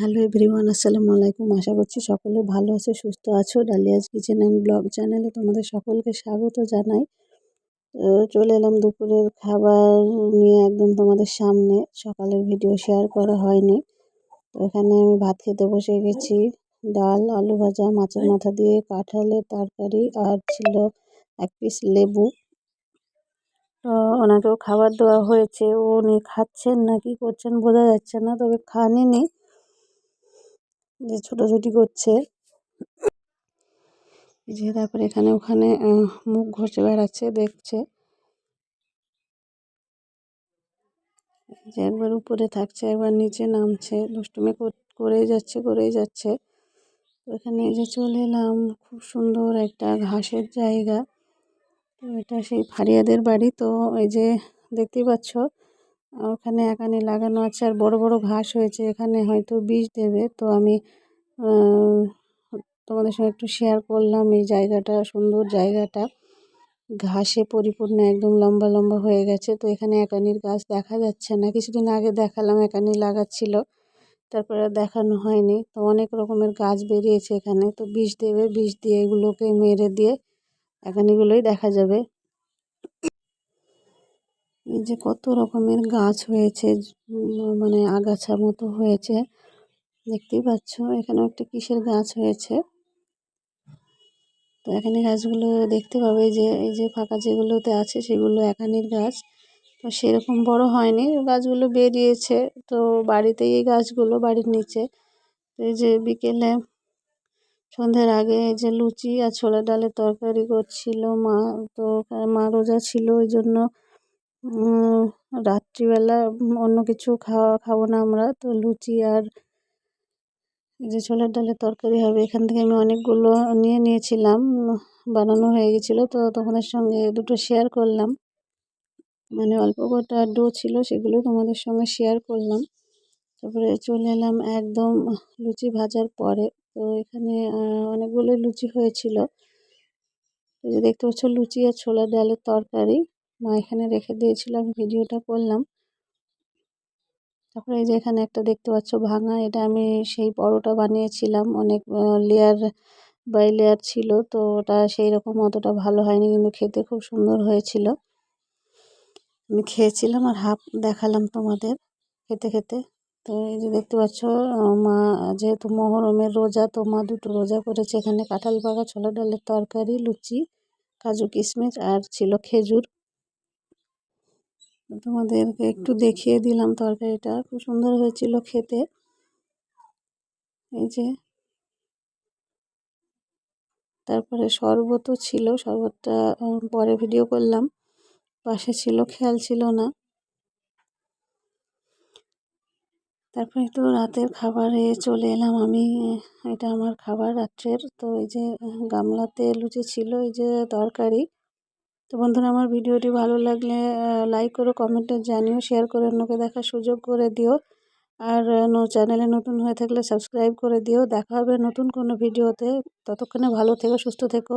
Hello everyone আসসালামু আলাইকুম আশা করছি সকলে ভালো আছে, সুস্থ আছো। ডালিয়াজ কিচেন অ্যান্ড ব্লগ চ্যানেলে তোমাদের সকলকে স্বাগত জানাই। চলে এলাম দুপুরের খাবার নিয়ে একদম তোমাদের সামনে। সকালের ভিডিও শেয়ার করা হয়নি। তো এখানে আমি ভাত খেতে বসে গেছি। ডাল, আলু ভাজা, মাছের মাথা দিয়ে কাঁঠালের তরকারি আর ছিল এক পিস লেবু। তো ওনাকেও খাবার দেওয়া হয়েছে। উনি খাচ্ছেন না, কি করছেন বোঝা যাচ্ছে না, তবে খাননি। যে ছোটাছুটি করছে। যে তারপরে এখানে ওখানে মুখ ঘষে বেড়াচ্ছে, দেখছে। যে একবার উপরে থাকছে, একবার নিচে নামছে। দুষ্টুমি করেই যাচ্ছে করেই যাচ্ছে। ওখানে যে চলে এলাম, খুব সুন্দর একটা ঘাসের জায়গা। তো এটা সেই ফারিয়াদের বাড়ি। তো এই যে দেখতেই পাচ্ছ ওখানে একানে লাগানো আছে আর বড় বড় ঘাস হয়েছে, এখানে হয়তো বীজ দেবে। তো আমি তোমাদের সঙ্গে একটু শেয়ার করলাম এই জায়গাটা, সুন্দর জায়গাটা। ঘাসে পরিপূর্ণ একদম লম্বা লম্বা হয়ে গেছে। তো এখানে একানির গাছ দেখা যাচ্ছে না। কিছুদিন আগে দেখালাম, একানি লাগাচ্ছিল। তারপরে দেখানো হয়নি। তো অনেক রকমের গাছ বেরিয়েছে এখানে। তো বিষ দেবে, বিষ দিয়ে এগুলোকে মেরে দিয়ে একানিগুলোই দেখা যাবে। এই যে কত রকমের গাছ হয়েছে মানে আগাছা মতো হয়েছে, দেখতেই পাচ্ছ, এখানেও একটা কিসের গাছ হয়েছে। তো এখানে গাছগুলো দেখতে পাবে যে, এই যে ফাঁকা যেগুলোতে আছে সেগুলো একানির গাছ। তো সেরকম বড় হয়নি, গাছগুলো বেরিয়েছে, তো বাড়িতেই এই গাছগুলো বাড়ির নিচে। এই যে বিকেলে, সন্ধ্যের আগে এই যে লুচি আর ছোলা ডালের তরকারি করছিল মা, তো মা রোজা ছিল, ওই জন্য রাত্রিবেলা অন্য কিছু খাওয়া, খাব না আমরা। তো লুচি আর যে ছোলার ডালের তরকারি হবে, এখান থেকে আমি অনেকগুলো নিয়ে নিয়েছিলাম, বানানো হয়ে গেছিল। তো তোমাদের সঙ্গে দুটো শেয়ার করলাম। মানে অল্প কটা ডো ছিল, সেগুলো তোমাদের সঙ্গে শেয়ার করলাম। তারপরে চলে এলাম একদম লুচি ভাজার পরে। তো এখানে অনেকগুলো লুচি হয়েছিল। দেখতে পাচ্ছ, লুচি আর ছোলার ডালের তরকারি। মা এখানে রেখে দিয়েছিল, আমি ভিডিওটা করলাম। তারপরে এই যে এখানে একটা দেখতে পাচ্ছ ভাঙা, এটা আমি সেই পরোটা বানিয়েছিলাম, অনেক লেয়ার বাই লেয়ার ছিল, তো ওটা সেই রকম অতটা ভালো হয়নি, কিন্তু খেতে খুব সুন্দর হয়েছিল। আমি খেয়েছিলাম আর হাফ দেখালাম তোমাদের, খেতে খেতে। তো এই যে দেখতে পাচ্ছ মা যেহেতু মহরমের রোজা, তো মা দুটো রোজা করেছে, এখানে কাঁঠাল পাকা, ছোলা ডালের তরকারি, লুচি, কাজু কিশমিশ আর ছিল খেজুর। তোমাদেরকে একটু দেখিয়ে দিলাম তরকারিটা। খুব সুন্দর হয়েছিল খেতে। এই যে। তারপরে শরবতও ছিল, শরবতটা পরে ভিডিও করলাম। পাশে ছিল, খেয়াল ছিল না। তারপরে একটু রাতের খাবারে চলে এলাম আমি। এটা আমার খাবার রাত্রের। তো এই যে, গামলাতে লুচি ছিল, এই যে তরকারি। তো বন্ধুরা, আমার ভিডিওটি ভালো লাগলে লাইক করো কমেন্টে জানিও শেয়ার করে অন্যকে দেখার সুযোগ করে দিও। আর চ্যানেলে নতুন হয়ে থাকলে সাবস্ক্রাইব করে দিও। দেখা হবে নতুন কোনো ভিডিওতে। ততক্ষণে ভালো থেকো, সুস্থ থেকো।